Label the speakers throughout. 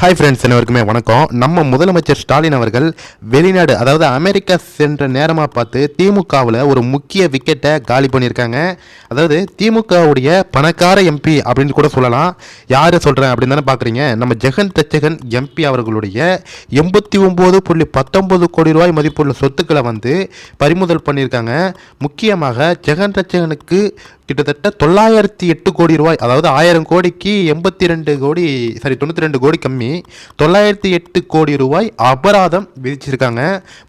Speaker 1: Hi friends அனைவருக்குமே வணக்கம். நம்ம முதலமைச்சர் ஸ்டாலின் அவர்கள் வெளிநாடு அதாவது அமெரிக்கா சென்ற நேரமாக பார்த்து திமுகவில் ஒரு முக்கிய விக்கெட்டை காலி பண்ணியிருக்காங்க. அதாவது திமுகவுடைய பணக்கார எம்பி அப்படின்னு கூட சொல்லலாம். யார் சொல்கிறேன் அப்படின்னு தானே பார்க்குறீங்க. நம்ம ஜெகன் தச்சகன் எம்பி அவர்களுடைய எண்பத்தி ஒம்பது புள்ளி பத்தொம்பது கோடி ரூபாய் மதிப்புள்ள சொத்துக்களை வந்து பறிமுதல் பண்ணியிருக்காங்க. முக்கியமாக ஜெகன் தச்சகனுக்கு கிட்டத்தட்ட தொள்ளாயிரத்தி எட்டு கோடி ரூபாய் அதாவது ஆயிரம் கோடிக்கு எண்பத்தி ரெண்டு கோடி சாரி தொண்ணூற்றி ரெண்டு கோடி கம்மி. தொள்ளாயிரத்தி எட்டு கோடி ரூபாய் அபராதம் விதிச்சிருக்காங்க.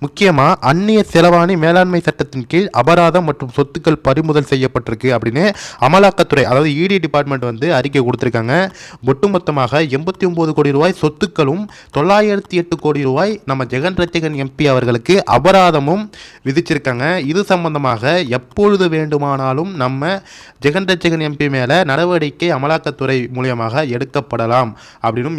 Speaker 1: முக்கியமாக அந்நிய செலவாணி மேலாண்மை சட்டத்தின் கீழ் அபராதம் மற்றும் சொத்துக்கள் பறிமுதல் செய்யப்பட்டிருக்கு அப்படின்னு அமலாக்கத்துறை அதாவது இடி டிபார்ட்மெண்ட் வந்து அறிக்கை கொடுத்துருக்காங்க. ஒட்டுமொத்தமாக எண்பத்தி ஒம்பது கோடி ரூபாய் சொத்துக்களும் தொள்ளாயிரத்தி எட்டு கோடி ரூபாய் நம்ம ஜெகன் ரட்சகன் எம்பி அவர்களுக்கு அபராதமும் விதிச்சிருக்காங்க. இது சம்பந்தமாக எப்பொழுது வேண்டுமானாலும் நம்ம ஜெகன் ரட்சகன் எம்பி மேலே நடவடிக்கை அமலாக்கத்துறை மூலியமாக எடுக்கப்படலாம் அப்படின்னும்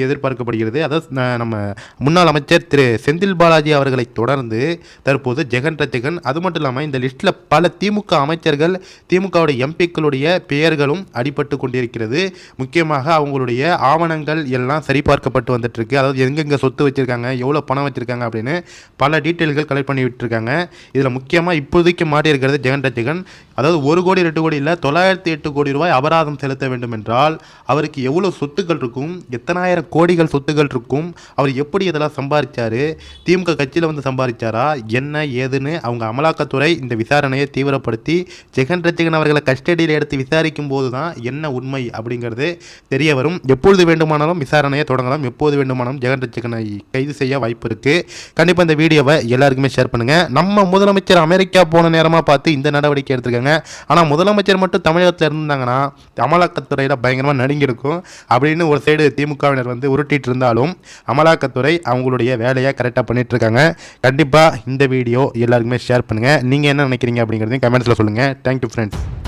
Speaker 1: கூறப்படுகிறது அதாவது நம்ம முன்னாள் அமைச்சர் திரு செந்தில் பாலாஜி அவர்களை தொடர்ந்து தற்போது ஜெகன் ரட்சகன் அது மட்டும் இல்லாமல் இந்த லிஸ்ட்டில் பல திமுக அமைச்சர்கள் திமுகவுடைய எம்பிக்களுடைய பெயர்களும் அடிபட்டு கொண்டிருக்கிறது. முக்கியமாக அவங்களுடைய ஆவணங்கள் எல்லாம் சரிபார்க்கப்பட்டு வந்துட்டுருக்கு. அதாவது எங்கெங்க சொத்து வச்சிருக்காங்க எவ்வளோ பணம் வச்சுருக்காங்க அப்படின்னு பல டீட்டெயில்கள் கலெக்ட் பண்ணி விட்டுருக்காங்க இதில் முக்கியமாக இப்போதைக்கு மாட்டியிருக்கிறது ஜெகன் ரட்சகன் அதாவது ஒரு கோடி ரெண்டு கோடி இல்லை தொள்ளாயிரத்தி எட்டு கோடி ரூபாய் அபராதம் செலுத்த வேண்டும் என்றால் அவருக்கு எவ்வளோ சொத்துக்கள் இருக்கும் எத்தனாயிரம் கோடிகள் சொத்துக்கள் இருக்கும் அவர் எப்படி இதெல்லாம் சம்பாதிச்சாரு திமுக கட்சியில் வந்து சம்பாதிச்சாரா என்ன ஏதுன்னு அவங்க அமலாக்கத்துறை இந்த விசாரணையை தீவிரப்படுத்தி ஜெகன் ரஜகன் அவர்களை கஸ்டடியில் எடுத்து விசாரிக்கும் போது தான் என்ன உண்மை அப்படிங்கிறது தெரிய வரும். எப்பொழுது வேண்டுமானாலும் விசாரணையை தொடங்கலாம். எப்போது வேண்டுமானாலும் ஜெகன் ரஜகனை கைது செய்ய வாய்ப்பு இருக்குது கண்டிப்பாக இந்த வீடியோவை எல்லாருக்குமே ஷேர் பண்ணுங்கள் நம்ம முதலமைச்சர் அமெரிக்கா போன நேரமாக பார்த்து இந்த நடவடிக்கை எடுத்துருக்காங்க. ஆனால் முதலமைச்சர் மட்டும் தமிழகத்தில் இருந்தாங்கன்னா அமலாக்கத்துறையில் பயங்கரமாக நடுங்கியிருக்கும். அப்படின்னு ஒரு சைடு திமுகவினர் வந்து உருட்டிட்டு இருந்தாலும் அமலாக்கத்துறை அவங்களுடைய வேலையை கரெக்டாக பண்ணிட்டு இருக்காங்க. கண்டிப்பாக இந்த வீடியோ எல்லாருக்குமே ஷேர் பண்ணுங்கள் நீங்கள் என்ன நினைக்கிறீங்க அப்படிங்கிறதையும் கமெண்ட்ஸில் சொல்லுங்கள் தேங்க்யூ ஃப்ரெண்ட்ஸ்